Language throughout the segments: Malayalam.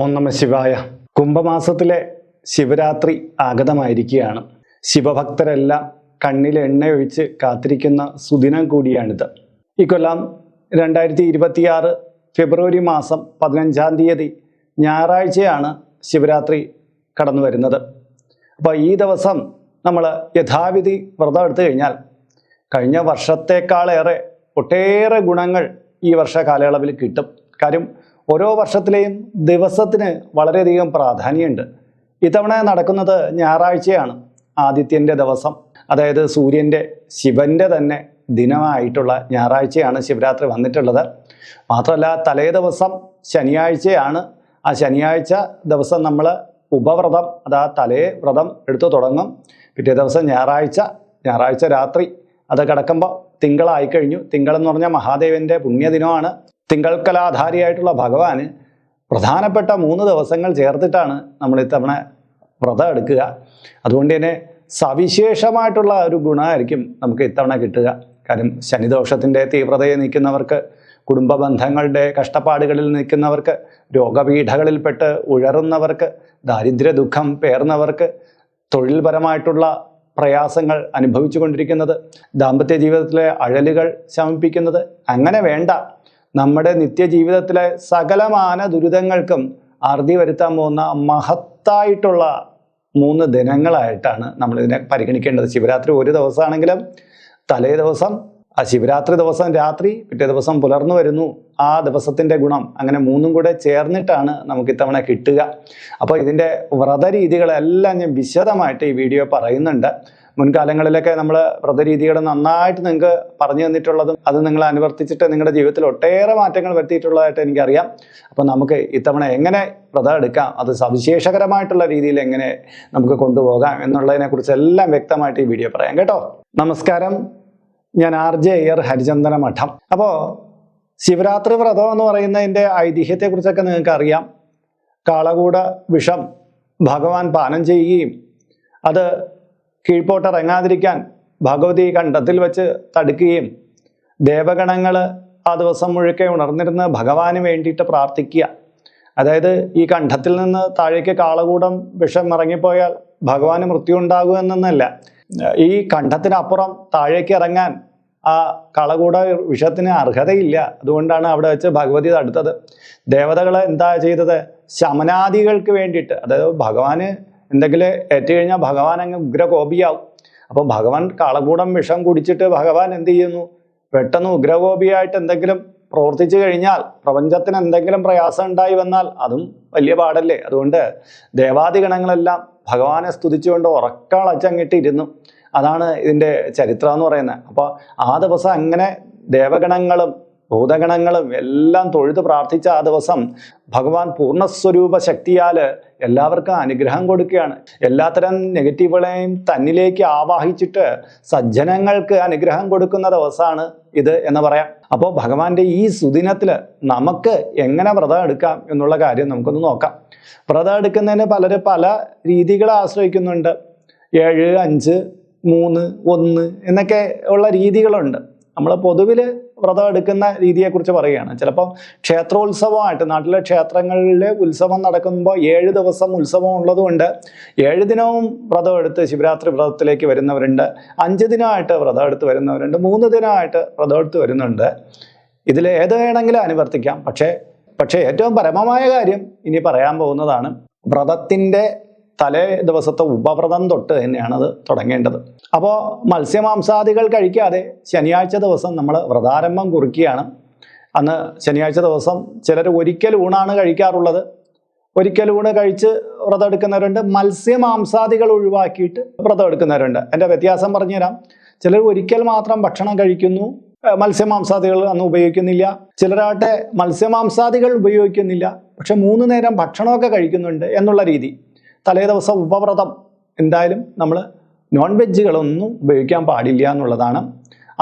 ഓം നമ ശിവായ. കുംഭമാസത്തിലെ ശിവരാത്രി ആഗതമായിരിക്കുകയാണ്. ശിവഭക്തരെല്ലാം കണ്ണിൽ എണ്ണയൊഴിച്ച് കാത്തിരിക്കുന്ന സുദിനം കൂടിയാണിത്. ഇക്കൊല്ലം കൊല്ലം രണ്ടായിരത്തി ഇരുപത്തിയാറ് ഫെബ്രുവരി മാസം പതിനഞ്ചാം തീയതി ഞായറാഴ്ചയാണ് ശിവരാത്രി കടന്നു വരുന്നത്. അപ്പോൾ ഈ ദിവസം നമ്മൾ യഥാവിധി വ്രതം എടുത്തു കഴിഞ്ഞാൽ കഴിഞ്ഞ വർഷത്തേക്കാളേറെ ഒട്ടേറെ ഗുണങ്ങൾ ഈ വർഷ കാലയളവിൽ കിട്ടും. കാര്യം ഓരോ വർഷത്തിലെയും ദിവസത്തിന് വളരെയധികം പ്രാധാന്യമുണ്ട്. ഇത്തവണ നടക്കുന്നത് ഞായറാഴ്ചയാണ് ആദിത്യന്റെ ദിവസം. അതായത് സൂര്യന്റെ ശിവന്റെ തന്നെ ദിനമായിട്ടുള്ള ഞായറാഴ്ചയാണ് ശിവരാത്രി വന്നിട്ടുള്ളത്. മാത്രമല്ല തലേ ദിവസം ശനിയാഴ്ചയാണ്. ആ ശനിയാഴ്ച ദിവസം നമ്മൾ ഉപവ്രതം അതാ തലേ വ്രതം എടുത്തു തുടങ്ങും. പിറ്റേ ദിവസം ഞായറാഴ്ച ഞായറാഴ്ച രാത്രി അത് കിടക്കുമ്പോൾ തിങ്കളായി കഴിഞ്ഞു. തിങ്കൾ എന്ന് പറഞ്ഞാൽ മഹാദേവന്റെ പുണ്യദിനമാണ്. തിങ്കൾക്കലാധാരിയായിട്ടുള്ള ഭഗവാൻ പ്രധാനപ്പെട്ട മൂന്ന് ദിവസങ്ങൾ ചേർത്തിട്ടാണ് നമ്മൾ ഇത്തവണ വ്രതം എടുക്കുക. അതുകൊണ്ട് തന്നെ സവിശേഷമായിട്ടുള്ള ഒരു ഗുണമായിരിക്കും നമുക്ക് ഇത്തവണ കിട്ടുക. കാര്യം ശനിദോഷത്തിന്റെ തീവ്രതയെ നിൽക്കുന്നവർക്ക് കുടുംബ ബന്ധങ്ങളുടെ കഷ്ടപ്പാടുകളിൽ നിൽക്കുന്നവർക്ക് രോഗപീഠകളിൽപ്പെട്ട് ഉഴറുന്നവർക്ക് ദാരിദ്ര്യ ദുഃഖം പേർന്നവർക്ക് തൊഴിൽപരമായിട്ടുള്ള പ്രയാസങ്ങൾ അനുഭവിച്ചു കൊണ്ടിരിക്കുന്നത് ദാമ്പത്യ ജീവിതത്തിലെ അഴലുകൾ ശമിപ്പിക്കുന്നത് അങ്ങനെ വേണ്ട നമ്മുടെ നിത്യജീവിതത്തിലെ സകലമാന ദുരിതങ്ങൾക്കും അറുതി വരുത്താൻ പോകുന്ന മഹത്തായിട്ടുള്ള മൂന്ന് ദിനങ്ങളായിട്ടാണ് നമ്മളിതിനെ പരിഗണിക്കേണ്ടത്. ശിവരാത്രി ഒരു ദിവസമാണെങ്കിലും തലേ ദിവസം ആ ശിവരാത്രി ദിവസം രാത്രി പിറ്റേ ദിവസം പുലർന്നു വരുന്നു. ആ ദിവസത്തിന്റെ ഗുണം അങ്ങനെ മൂന്നും കൂടെ ചേർന്നിട്ടാണ് നമുക്ക് ഇത്തവണ കിട്ടുക. അപ്പോൾ ഇതിന്റെ വ്രതരീതികളെല്ലാം ഞാൻ വിശദമായിട്ട് ഈ വീഡിയോ പറയുന്നുണ്ട്. മുൻകാലങ്ങളിലൊക്കെ നമ്മൾ വ്രതരീതികൾ നന്നായിട്ട് നിങ്ങൾക്ക് പറഞ്ഞു തന്നിട്ടുള്ളതും അത് നിങ്ങൾ അനുവർത്തിച്ചിട്ട് നിങ്ങളുടെ ജീവിതത്തിൽ ഒട്ടേറെ മാറ്റങ്ങൾ വരുത്തിയിട്ടുള്ളതായിട്ട് എനിക്കറിയാം. അപ്പോൾ നമുക്ക് ഇത്തവണ എങ്ങനെ വ്രതം എടുക്കാം അത് സവിശേഷകരമായിട്ടുള്ള രീതിയിൽ എങ്ങനെ നമുക്ക് കൊണ്ടുപോകാം എന്നുള്ളതിനെക്കുറിച്ച് കുറിച്ചെല്ലാം വ്യക്തമായിട്ട് ഈ വീഡിയോ പറയാം കേട്ടോ. നമസ്കാരം. ഞാൻ ആർ ജെ അയ്യർ ഹരിചന്ദന മഠം. അപ്പോൾ ശിവരാത്രി വ്രതം എന്ന് പറയുന്നതിന്റെ ഐതിഹ്യത്തെക്കുറിച്ചൊക്കെ നിങ്ങൾക്ക് അറിയാം കാളകൂട വിഷം ഭഗവാൻ പാനം ചെയ്യുകയും അത് കീഴ്പോട്ടിറങ്ങാതിരിക്കാൻ ഭഗവതി കണ്ഠത്തിൽ വെച്ച് തടുക്കുകയും ദേവഗണങ്ങൾ ആ ദിവസം മുഴുക്കെ ഉണർന്നിരുന്ന് ഭഗവാന് വേണ്ടിയിട്ട് പ്രാർത്ഥിക്കുക. അതായത് ഈ കണ്ഠത്തിൽ നിന്ന് താഴേക്ക് കാളകൂടം വിഷം ഇറങ്ങിപ്പോയാൽ ഭഗവാന് മൃത്യു ഉണ്ടാകുമെന്നല്ല ഈ കണ്ഠത്തിനപ്പുറം താഴേക്ക് ഇറങ്ങാൻ ആ കളകൂട വിഷത്തിന് അർഹതയില്ല. അതുകൊണ്ടാണ് അവിടെ വെച്ച് ഭഗവതി തടുത്തത്. ദേവതകൾ എന്താ ചെയ്തത്? ശമനാദികൾക്ക് വേണ്ടിയിട്ട് അതായത് ഭഗവാന് എന്തെങ്കിലും ഏറ്റു കഴിഞ്ഞാൽ ഭഗവാൻ അങ്ങ് ഉഗ്രകോപിയാവും. അപ്പോൾ ഭഗവാൻ കാളകൂടം വിഷം കുടിച്ചിട്ട് ഭഗവാൻ എന്ത് ചെയ്യുന്നു? പെട്ടെന്ന് ഉഗ്രകോപിയായിട്ട് എന്തെങ്കിലും പ്രവർത്തിച്ചു കഴിഞ്ഞാൽ പ്രപഞ്ചത്തിന് എന്തെങ്കിലും പ്രയാസം ഉണ്ടായി വന്നാൽ അതും വലിയ പാടല്ലേ? അതുകൊണ്ട് ദേവാദിഗണങ്ങളെല്ലാം ഭഗവാനെ സ്തുതിച്ചുകൊണ്ട് ഉറക്കളച്ചങ്ങിട്ടിരുന്നു അതാണ് ഇതിന്റെ ചരിത്രം എന്ന് പറയുന്നത്. അപ്പോൾ ആ ദിവസം അങ്ങനെ ദേവഗണങ്ങളും ഭൂതഗണങ്ങളും എല്ലാം തൊഴുത് പ്രാർത്ഥിച്ച ആ ദിവസം ഭഗവാൻ പൂർണസ്വരൂപ ശക്തിയാൽ എല്ലാവർക്കും അനുഗ്രഹം കൊടുക്കുകയാണ്. എല്ലാത്തരം നെഗറ്റീവുകളെയും തന്നിലേക്ക് ആവാഹിച്ചിട്ട് സജ്ജനങ്ങൾക്ക് അനുഗ്രഹം കൊടുക്കുന്ന ദിവസമാണ് ഇത് എന്ന് പറയാം. അപ്പോൾ ഭഗവാന്റെ ഈ സുദിനത്തിൽ നമുക്ക് എങ്ങനെ വ്രതം എടുക്കാം എന്നുള്ള കാര്യം നമുക്കൊന്ന് നോക്കാം. വ്രതം എടുക്കുന്നതിന് പലരും പല രീതികളെ ആശ്രയിക്കുന്നുണ്ട്. ഏഴ് അഞ്ച് മൂന്ന് ഒന്ന് എന്നൊക്കെ ഉള്ള രീതികളുണ്ട്. നമ്മൾ പൊതുവിൽ വ്രതം എടുക്കുന്ന രീതിയെക്കുറിച്ച് പറയുകയാണ്. ചിലപ്പം ക്ഷേത്രോത്സവമായിട്ട് നാട്ടിലെ ക്ഷേത്രങ്ങളിൽ ഉത്സവം നടക്കുമ്പോൾ ഏഴ് ദിവസം ഉത്സവം ഉള്ളതുകൊണ്ട് ഏഴ് ദിനവും വ്രതം എടുത്ത് ശിവരാത്രി വ്രതത്തിലേക്ക് വരുന്നവരുണ്ട്. അഞ്ച് ദിനമായിട്ട് വ്രതം എടുത്ത് വരുന്നവരുണ്ട്. മൂന്ന് ദിനമായിട്ട് വ്രതം എടുത്ത് വരുന്നുണ്ട്. ഇതിൽ ഏത് വേണമെങ്കിലും അനുവർത്തിക്കാം. പക്ഷേ പക്ഷേ ഏറ്റവും പരമമായ കാര്യം ഇനി പറയാൻ പോകുന്നതാണ് വ്രതത്തിന്റെ തലേ ദിവസത്തെ ഉപവ്രതം തൊട്ട് തന്നെയാണ് അത് തുടങ്ങേണ്ടത്. അപ്പോൾ മത്സ്യമാംസാദികൾ കഴിക്കാതെ ശനിയാഴ്ച ദിവസം നമ്മൾ വ്രതാരംഭം കുറിക്കുകയാണ്. അന്ന് ശനിയാഴ്ച ദിവസം ചിലർ ഒരിക്കൽ ഊണാണ് കഴിക്കാറുള്ളത്. ഒരിക്കൽ ഊണ് കഴിച്ച് വ്രതം എടുക്കുന്നവരുണ്ട് മത്സ്യമാംസാദികൾ ഒഴിവാക്കിയിട്ട് വ്രതം എടുക്കുന്നവരുണ്ട് എന്റെ വ്യത്യാസം പറഞ്ഞുതരാം. ചിലർ ഒരിക്കൽ മാത്രം ഭക്ഷണം കഴിക്കുന്നു. മത്സ്യമാംസാദികൾ അന്ന് ഉപയോഗിക്കുന്നില്ല. ചിലരാട്ടെ മത്സ്യമാംസാദികൾ ഉപയോഗിക്കുന്നില്ല. പക്ഷെ മൂന്ന് നേരം ഭക്ഷണമൊക്കെ കഴിക്കുന്നുണ്ട് എന്നുള്ള രീതി. തലേ ദിവസം ഉപവ്രതം. എന്തായാലും നമ്മൾ നോൺ വെജുകളൊന്നും ഉപയോഗിക്കാൻ പാടില്ല എന്നുള്ളതാണ്.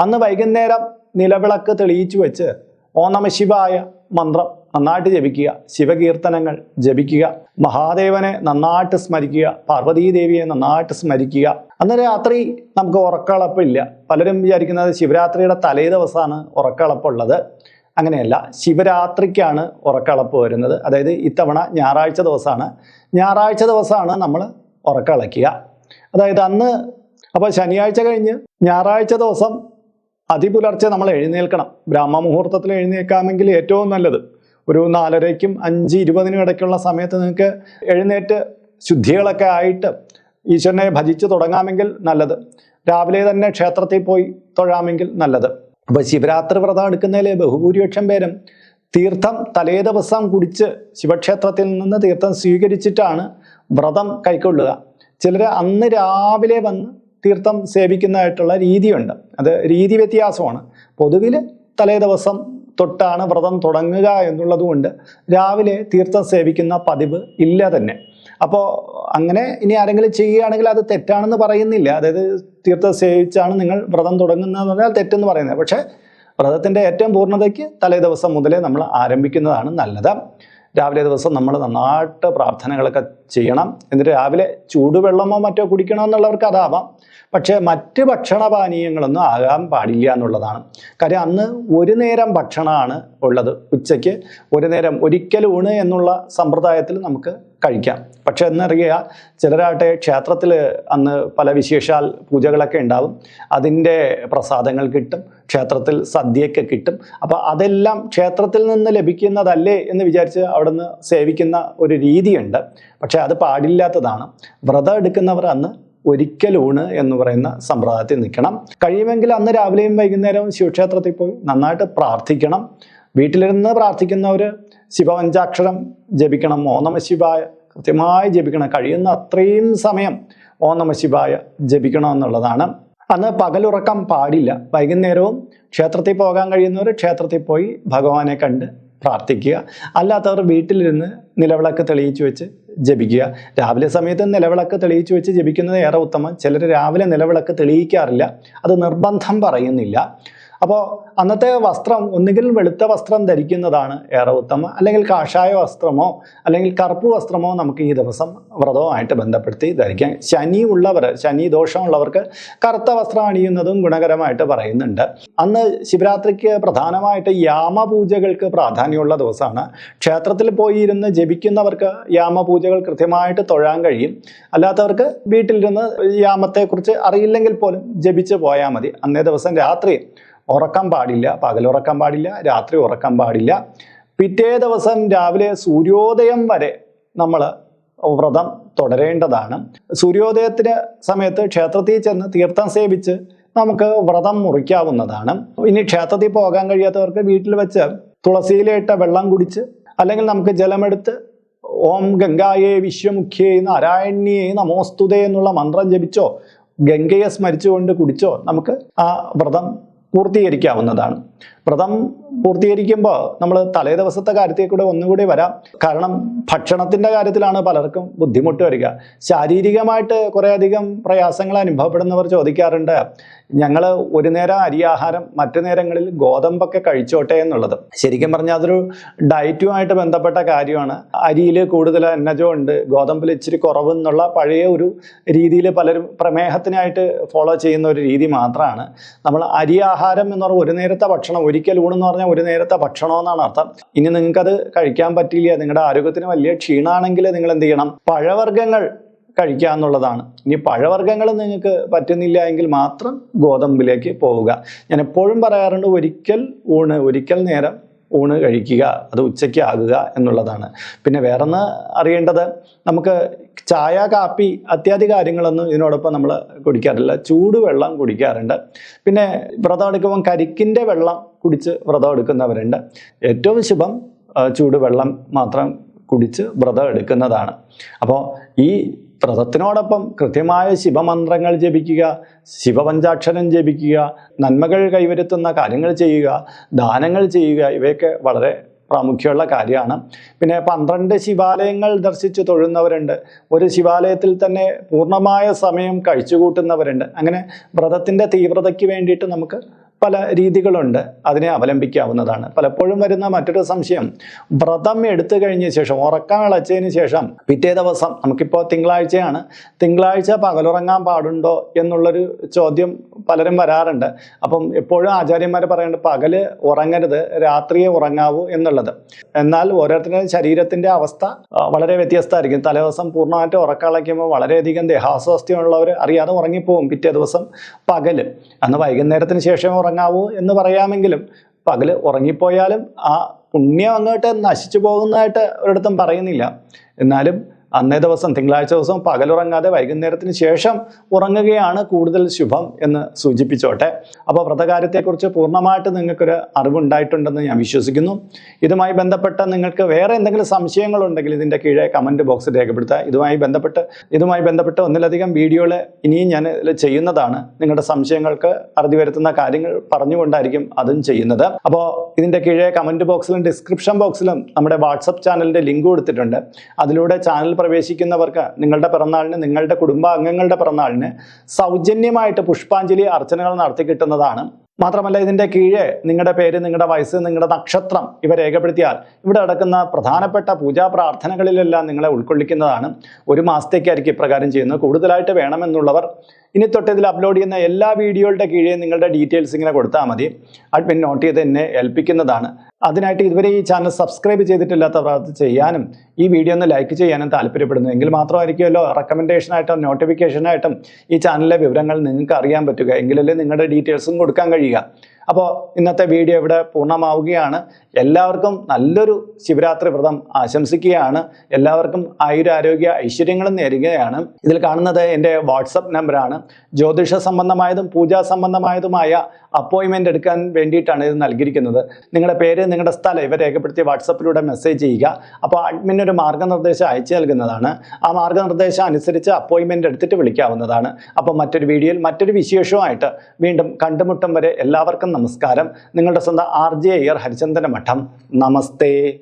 അന്ന് വൈകുന്നേരം നിലവിളക്ക് തെളിയിച്ചു വെച്ച് ഓ ശിവായ മന്ത്രം നന്നായിട്ട് ജപിക്കുക ശിവകീർത്തനങ്ങൾ ജപിക്കുക മഹാദേവനെ നന്നായിട്ട് സ്മരിക്കുക പാർവതീദേവിയെ നന്നായിട്ട് സ്മരിക്കുക. അന്ന് രാത്രി നമുക്ക് ഉറക്കളപ്പില്ല പലരും വിചാരിക്കുന്നത് ശിവരാത്രിയുടെ തലേ ദിവസമാണ് ഉറക്കളപ്പുള്ളത് അങ്ങനെയല്ല ശിവരാത്രിക്കാണ് ഉറക്കളപ്പ് വരുന്നത്. അതായത് ഇത്തവണ ഞായറാഴ്ച ദിവസമാണ്. ഞായറാഴ്ച ദിവസമാണ് നമ്മൾ ഉറക്കളക്കുക അതായത് അന്ന് അപ്പോൾ ശനിയാഴ്ച കഴിഞ്ഞ് ഞായറാഴ്ച ദിവസം അതിപുലർച്ചെ നമ്മൾ എഴുന്നേൽക്കണം. ബ്രാഹ്മ മുഹൂർത്തത്തിൽ എഴുന്നേൽക്കാമെങ്കിൽ ഏറ്റവും നല്ലത്. ഒരു നാലരയ്ക്കും അഞ്ച് ഇരുപതിനും ഇടയ്ക്കുള്ള സമയത്ത് നിങ്ങൾക്ക് എഴുന്നേറ്റ് ശുദ്ധികളൊക്കെ ആയിട്ട് ഈശ്വരനെ ഭജിച്ച് തുടങ്ങാമെങ്കിൽ നല്ലത്. രാവിലെ തന്നെ ക്ഷേത്രത്തിൽ പോയി തൊഴാമെങ്കിൽ നല്ലത്. അപ്പോൾ ശിവരാത്രി വ്രതം എടുക്കുന്നതിൽ ബഹുഭൂരിപക്ഷം പേരും തീർത്ഥം തലേ ദിവസം കുടിച്ച് ശിവക്ഷേത്രത്തിൽ നിന്ന് തീർത്ഥം സ്വീകരിച്ചിട്ടാണ് വ്രതം കൈക്കൊള്ളുക. ചിലർ അന്ന് രാവിലെ വന്ന് തീർത്ഥം സേവിക്കുന്നതായിട്ടുള്ള രീതിയുണ്ട്. അത് രീതി വ്യത്യാസമാണ്. പൊതുവിൽ തലേ ദിവസം തൊട്ടാണ് വ്രതം തുടങ്ങുക എന്നുള്ളതുകൊണ്ട് രാവിലെ തീർത്ഥം സേവിക്കുന്ന പതിവ് ഇല്ല തന്നെ. അപ്പോൾ അങ്ങനെ ഇനി ആരെങ്കിലും ചെയ്യുകയാണെങ്കിൽ അത് തെറ്റാണെന്ന് പറയുന്നില്ല. അതായത് തീർത്ഥ സേവിച്ചാണ് നിങ്ങൾ വ്രതം തുടങ്ങുന്നതെന്ന് പറഞ്ഞാൽ തെറ്റെന്ന് പറയുന്നത്. പക്ഷേ വ്രതത്തിന്റെ ഏറ്റവും പൂർണതയ്ക്ക് തലേ ദിവസം മുതലേ നമ്മൾ ആരംഭിക്കുന്നതാണ് നല്ലത്. രാവിലെ ദിവസം നമ്മൾ നന്നായിട്ട് പ്രാർത്ഥനകളൊക്കെ ചെയ്യണം. എന്നിട്ട് രാവിലെ ചൂടുവെള്ളമോ മറ്റോ കുടിക്കണമെന്നുള്ളവർക്ക് അതാവാം. പക്ഷേ മറ്റ് ഭക്ഷണപാനീയങ്ങളൊന്നും ആകാൻ പാടില്ല എന്നുള്ളതാണ്. കാര്യം അന്ന് ഒരു നേരം ഭക്ഷണമാണ് ഉള്ളത് ഉച്ചയ്ക്ക്. ഒരു നേരം ഒരിക്കൽ ഊണ് എന്നുള്ള സമ്പ്രദായത്തിൽ നമുക്ക് കഴിക്കാം. പക്ഷെ എന്നറിയുക ചിലരാട്ടെ ക്ഷേത്രത്തിൽ അന്ന് പല വിശേഷാൽ പൂജകളൊക്കെ ഉണ്ടാവും. അതിന്റെ പ്രസാദങ്ങൾ കിട്ടും ക്ഷേത്രത്തിൽ സദ്യയൊക്കെ കിട്ടും. അപ്പോൾ അതെല്ലാം ക്ഷേത്രത്തിൽ നിന്ന് ലഭിക്കുന്നതല്ലേ എന്ന് വിചാരിച്ച് അവിടുന്ന് സേവിക്കുന്ന ഒരു രീതിയുണ്ട്. പക്ഷേ അത് പാടില്ലാത്തതാണ്. വ്രതം എടുക്കുന്നവർ അന്ന് ഒരിക്കലൂണ് എന്ന് പറയുന്ന സമ്പ്രദായത്തിൽ നിൽക്കണം. കഴിയുമെങ്കിൽ അന്ന് രാവിലെയും വൈകുന്നേരവും ശിവക്ഷേത്രത്തിൽ പോയി നന്നായിട്ട് പ്രാർത്ഥിക്കണം. വീട്ടിലിരുന്ന് പ്രാർത്ഥിക്കുന്നവർ ശിവപഞ്ചാക്ഷരം ജപിക്കണം ഓ നമ ശിവായ കൃത്യമായി ജപിക്കണം. കഴിയുന്ന അത്രയും സമയം ഓ നമ ശിവായ ജപിക്കണം എന്നുള്ളതാണ്. അന്ന് പകലുറക്കം പാടില്ല. വൈകുന്നേരവും ക്ഷേത്രത്തിൽ പോകാൻ കഴിയുന്നവർ ക്ഷേത്രത്തിൽ പോയി ഭഗവാനെ കണ്ട് പ്രാർത്ഥിക്കുക. അല്ലാത്തവർ വീട്ടിലിരുന്ന് നിലവിളക്ക് തെളിയിച്ചു വെച്ച് ജപിക്കുക. രാവിലെ സമയത്ത് നിലവിളക്ക് തെളിയിച്ചു വെച്ച് ജപിക്കുന്നത് ഏറെ ഉത്തമം. ചിലർ രാവിലെ നിലവിളക്ക് തെളിയിക്കാറില്ല. അത് നിർബന്ധം പറയുന്നില്ല. അപ്പോൾ അന്നത്തെ വസ്ത്രം ഒന്നുകിൽ വെളുത്ത വസ്ത്രം ധരിക്കുന്നതാണ് ഏറെ ഉത്തമം. അല്ലെങ്കിൽ കാഷായ വസ്ത്രമോ അല്ലെങ്കിൽ കറുപ്പ് വസ്ത്രമോ നമുക്ക് ഈ ദിവസം വ്രതവുമായിട്ട് ബന്ധപ്പെടുത്തി ധരിക്കാം. ശനി ഉള്ളവർ ശനി ദോഷമുള്ളവർക്ക് കറുത്ത വസ്ത്രം അണിയുന്നതും ഗുണകരമായിട്ട് പറയുന്നുണ്ട്. അന്ന് ശിവരാത്രിക്ക് പ്രധാനമായിട്ട് യാമപൂജകൾക്ക് പ്രാധാന്യമുള്ള ദിവസമാണ്. ക്ഷേത്രത്തിൽ പോയി ഇരുന്ന് ജപിക്കുന്നവർക്ക് യാമപൂജകൾ കൃത്യമായിട്ട് തൊഴാൻ കഴിയും. അല്ലാത്തവർക്ക് വീട്ടിലിരുന്ന് യാമത്തെക്കുറിച്ച് അറിയില്ലെങ്കിൽ പോലും ജപിച്ച് പോയാൽ മതി. അന്നേ ദിവസം രാത്രി ഉറക്കം പാടില്ല പകലുറക്കം പാടില്ല രാത്രി ഉറക്കാൻ പാടില്ല. പിറ്റേ ദിവസം രാവിലെ സൂര്യോദയം വരെ നമ്മൾ വ്രതം തുടരേണ്ടതാണ്. സൂര്യോദയത്തിന് സമയത്ത് ക്ഷേത്രത്തിൽ ചെന്ന് തീർത്ഥം സേവിച്ച് നമുക്ക് വ്രതം മുറിക്കാവുന്നതാണ്. ഇനി ക്ഷേത്രത്തിൽ പോകാൻ കഴിയാത്തവർക്ക് വീട്ടിൽ വെച്ച് തുളസിയിലിട്ട വെള്ളം കുടിച്ച് അല്ലെങ്കിൽ നമുക്ക് ജലമെടുത്ത് ഓം ഗംഗായേ വിശ്വമുഖ്യേ നാരായണ്യേ നമോസ്തുതേ എന്നുള്ള മന്ത്രം ജപിച്ചോ ഗംഗയെ സ്മരിച്ചുകൊണ്ട് കുടിച്ചോ നമുക്ക് ആ വ്രതം പൂർത്തീകരിക്കാവുന്നതാണ്. വ്രതം പൂർത്തീകരിക്കുമ്പോൾ നമ്മൾ തലേ ദിവസത്തെ കാര്യത്തിൽ കൂടെ ഒന്നുകൂടി വരാം. കാരണം ഭക്ഷണത്തിന്റെ കാര്യത്തിലാണ് പലർക്കും ബുദ്ധിമുട്ട് വരിക. ശാരീരികമായിട്ട് കുറേയധികം പ്രയാസങ്ങൾ അനുഭവപ്പെടുന്നവർ ചോദിക്കാറുണ്ട് ഞങ്ങൾ ഒരു നേരം അരിയാഹാരം മറ്റു നേരങ്ങളിൽ ഗോതമ്പൊക്കെ കഴിച്ചോട്ടെ എന്നുള്ളത്. ശരിക്കും പറഞ്ഞാൽ അതൊരു ഡയറ്റുമായിട്ട് ബന്ധപ്പെട്ട കാര്യമാണ്. അരിയിൽ കൂടുതൽ എന്നജോ ഉണ്ട് ഗോതമ്പിൽ ഇച്ചിരി കുറവ് എന്നുള്ള പഴയ ഒരു രീതിയിൽ പലരും പ്രമേഹത്തിനായിട്ട് ഫോളോ ചെയ്യുന്ന ഒരു രീതി മാത്രമാണ് നമ്മൾ അരിയാഹാരം എന്ന് പറഞ്ഞാൽ ഒരു നേരത്തെ ഭക്ഷണം ഒരിക്കൽ ഊണെന്ന് പറഞ്ഞാൽ ഒരു നേരത്തെ ഭക്ഷണം എന്നാണ് അർത്ഥം. ഇനി നിങ്ങൾക്കത് കഴിക്കാൻ പറ്റില്ല നിങ്ങളുടെ ആരോഗ്യത്തിന് വലിയ ക്ഷീണമാണെങ്കിൽ നിങ്ങൾ എന്ത് ചെയ്യണം? പഴവർഗങ്ങൾ കഴിക്കുക എന്നുള്ളതാണ്. ഇനി പഴവർഗങ്ങൾ നിങ്ങൾക്ക് പറ്റുന്നില്ല എങ്കിൽ മാത്രം ഗോതമ്പിലേക്ക് പോവുക. ഞാൻ എപ്പോഴും പറയാറുണ്ട് ഒരിക്കൽ ഊണ് ഒരിക്കൽ നേരം ഊണ് കഴിക്കുക അത് ഉച്ചയ്ക്ക് ആകുക എന്നുള്ളതാണ്. പിന്നെ വേറൊന്ന് അറിയേണ്ടത് നമുക്ക് ചായ കാപ്പി അത്യാദി കാര്യങ്ങളൊന്നും ഇതിനോടൊപ്പം നമ്മൾ കുടിക്കാറില്ല. ചൂടുവെള്ളം കുടിക്കാറുണ്ട്. പിന്നെ വ്രതം എടുക്കുമ്പം കരിക്കിന്റെ വെള്ളം കുടിച്ച് വ്രതം എടുക്കുന്നവരുണ്ട്. ഏറ്റവും ശുഭം ചൂട് ചൂടുവെള്ളം മാത്രം കുടിച്ച് വ്രതം എടുക്കുന്നതാണ്. അപ്പോൾ ഈ വ്രതത്തിനോടൊപ്പം കൃത്യമായ ശിവമന്ത്രങ്ങൾ ജപിക്കുക ശിവപഞ്ചാക്ഷരം ജപിക്കുക നന്മകൾ കൈവരുത്തുന്ന കാര്യങ്ങൾ ചെയ്യുക ദാനങ്ങൾ ചെയ്യുക ഇവയൊക്കെ വളരെ പ്രാമുഖ്യമുള്ള കാര്യമാണ്. പിന്നെ പന്ത്രണ്ട് ശിവാലയങ്ങൾ ദർശിച്ചു തൊഴുന്നവരുണ്ട്. ഒരു ശിവാലയത്തിൽ തന്നെ പൂർണമായ സമയം കഴിച്ചുകൂട്ടുന്നവരുണ്ട്. അങ്ങനെ വ്രതത്തിന്റെ തീവ്രതയ്ക്ക് വേണ്ടിയിട്ട് നമുക്ക് പല രീതികളുണ്ട് അതിനെ അവലംബിക്കാവുന്നതാണ്. പലപ്പോഴും വരുന്ന മറ്റൊരു സംശയം വ്രതം എടുത്തു കഴിഞ്ഞ ശേഷം ഉറക്കം ഇളച്ചതിന് ശേഷം പിറ്റേ ദിവസം നമുക്കിപ്പോൾ തിങ്കളാഴ്ചയാണ് തിങ്കളാഴ്ച പകലുറങ്ങാൻ പാടുണ്ടോ എന്നുള്ളൊരു ചോദ്യം പലരും വരാറുണ്ട്. അപ്പം എപ്പോഴും ആചാര്യന്മാർ പറയുന്നത് പകൽ ഉറങ്ങരുത് രാത്രിയെ ഉറങ്ങാവൂ എന്നുള്ളത്. എന്നാൽ ഓരോരുത്തരുടെയും ശരീരത്തിന്റെ അവസ്ഥ വളരെ വ്യത്യസ്തമായിരിക്കും. തലേദിവസം പൂർണമായിട്ട് ഉറക്കളയ്ക്കുമ്പോൾ വളരെയധികം ദേഹാസ്വാസ്ഥ്യമുള്ളവർ അറിയാതെ ഉറങ്ങിപ്പോവും പിറ്റേ ദിവസം പകൽ. അന്ന് വൈകുന്നേരത്തിന് ശേഷം ഉറങ്ങാവൂ എന്ന് പറയാമെങ്കിലും പകൽ ഉറങ്ങിപ്പോയാലും ആ പുണ്യം അങ്ങോട്ട് നശിച്ചു പോകുന്നതായിട്ട് ഒരിടത്തും പറയുന്നില്ല. എന്നാലും അന്നേ ദിവസം തിങ്കളാഴ്ച ദിവസം പകലുറങ്ങാതെ വൈകുന്നേരത്തിന് ശേഷം ഉറങ്ങുകയാണ് കൂടുതൽ ശുഭം എന്ന് സൂചിപ്പിച്ചോട്ടെ. അപ്പോൾ വ്രതകാര്യത്തെക്കുറിച്ച് പൂർണമായിട്ട് നിങ്ങൾക്കൊരു അറിവുണ്ടായിട്ടുണ്ടെന്ന് ഞാൻ വിശ്വസിക്കുന്നു. ഇതുമായി ബന്ധപ്പെട്ട നിങ്ങൾക്ക് വേറെ എന്തെങ്കിലും സംശയങ്ങളുണ്ടെങ്കിൽ ഇതിന്റെ കീഴെ കമന്റ് ബോക്സിൽ രേഖപ്പെടുത്തുക. ഇതുമായി ബന്ധപ്പെട്ട് ഇതുമായി ബന്ധപ്പെട്ട് ഒന്നിലധികം വീഡിയോകൾ ഇനിയും ഞാൻ ചെയ്യുന്നതാണ്. നിങ്ങളുടെ സംശയങ്ങൾക്ക് അറുതി വരുത്തുന്ന കാര്യങ്ങൾ പറഞ്ഞുകൊണ്ടായിരിക്കും അതും ചെയ്യുന്നത്. അപ്പോൾ ഇതിന്റെ കീഴെ കമന്റ് ബോക്സിലും ഡിസ്ക്രിപ്ഷൻ ബോക്സിലും നമ്മുടെ വാട്സപ്പ് ചാനലിന്റെ ലിങ്ക് കൊടുത്തിട്ടുണ്ട്. അതിലൂടെ ചാനൽ പ്രവേശിക്കുന്നവർക്ക് നിങ്ങളുടെ പിറന്നാളിന് നിങ്ങളുടെ കുടുംബാംഗങ്ങളുടെ പിറന്നാളിന് സൗജന്യമായിട്ട് പുഷ്പാഞ്ജലി അർച്ചനകൾ നടത്തി കിട്ടുന്നതാണ്. മാത്രമല്ല ഇതിന്റെ കീഴെ നിങ്ങളുടെ പേര് നിങ്ങളുടെ വയസ്സ് നിങ്ങളുടെ നക്ഷത്രം ഇവ രേഖപ്പെടുത്തിയാൽ ഇവിടെ നടക്കുന്ന പ്രധാനപ്പെട്ട പൂജാ പ്രാർത്ഥനകളിലെല്ലാം നിങ്ങളെ ഉൾക്കൊള്ളിക്കുന്നതാണ്. ഒരു മാസത്തേക്കായിരിക്കും ഇപ്രകാരം ചെയ്യുന്നത്. കൂടുതലായിട്ട് വേണമെന്നുള്ളവർ ഇനി തൊട്ട് ഇതിൽ അപ്ലോഡ് ചെയ്യുന്ന എല്ലാ വീഡിയോകളുടെ കീഴേ നിങ്ങളുടെ ഡീറ്റെയിൽസ് ഇങ്ങനെ കൊടുത്താൽ മതി. അഡ്മിൻ നോട്ട് ചെയ്ത് എന്നെ ഏൽപ്പിക്കുന്നതാണ്. അതിനായിട്ട് ഇതുവരെ ഈ ചാനൽ സബ്സ്ക്രൈബ് ചെയ്തിട്ടില്ലാത്തവർ ചെയ്യാനും ഈ വീഡിയോ ഒന്ന് ലൈക്ക് ചെയ്യാനും താല്പര്യപ്പെടുന്നു. എങ്കിൽ മാത്രമായിരിക്കുമല്ലോ റെക്കമെൻഡേഷനായിട്ടും നോട്ടിഫിക്കേഷനായിട്ടും ഈ ചാനലിലെ വിവരങ്ങൾ നിങ്ങൾക്ക് അറിയാൻ പറ്റുക. എങ്കിലല്ലേ നിങ്ങളുടെ ഡീറ്റെയിൽസും കൊടുക്കാൻ കഴിയുക. അപ്പോൾ ഇന്നത്തെ വീഡിയോ ഇവിടെ പൂർണമാവുകയാണ്. എല്ലാവർക്കും നല്ലൊരു ശിവരാത്രി വ്രതം ആശംസിക്കുകയാണ്. എല്ലാവർക്കും ആയുരാരോഗ്യ ഐശ്വര്യങ്ങളും നേരുകയാണ്. ഇതിൽ കാണുന്നത് എന്റെ വാട്സപ്പ് നമ്പറാണ്. ജ്യോതിഷ സംബന്ധമായതും പൂജാ സംബന്ധമായതുമായ അപ്പോയിൻമെന്റ് എടുക്കാൻ വേണ്ടിയിട്ടാണ് ഇത് നൽകിയിരിക്കുന്നത്. നിങ്ങളുടെ പേര് നിങ്ങളുടെ സ്ഥലം ഇവ രേഖപ്പെടുത്തി വാട്സപ്പിലൂടെ മെസ്സേജ് ചെയ്യുക. അപ്പോൾ അഡ്മിൻ ഒരു മാർഗനിർദ്ദേശം അയച്ചു നൽകുന്നതാണ്. ആ മാർഗനിർദ്ദേശം അനുസരിച്ച് അപ്പോയിൻമെന്റ് എടുത്തിട്ട് വിളിക്കാവുന്നതാണ്. അപ്പോൾ മറ്റൊരു വീഡിയോയിൽ മറ്റൊരു വിശേഷവുമായിട്ട് വീണ്ടും കണ്ടുമുട്ടും വരെ എല്ലാവർക്കും നമസ്കാരം. നിങ്ങളുടെ സ്വന്തം ആർ ജെ അയ്യർ ഹരിചന്ദന മഠം. നമസ്തേ.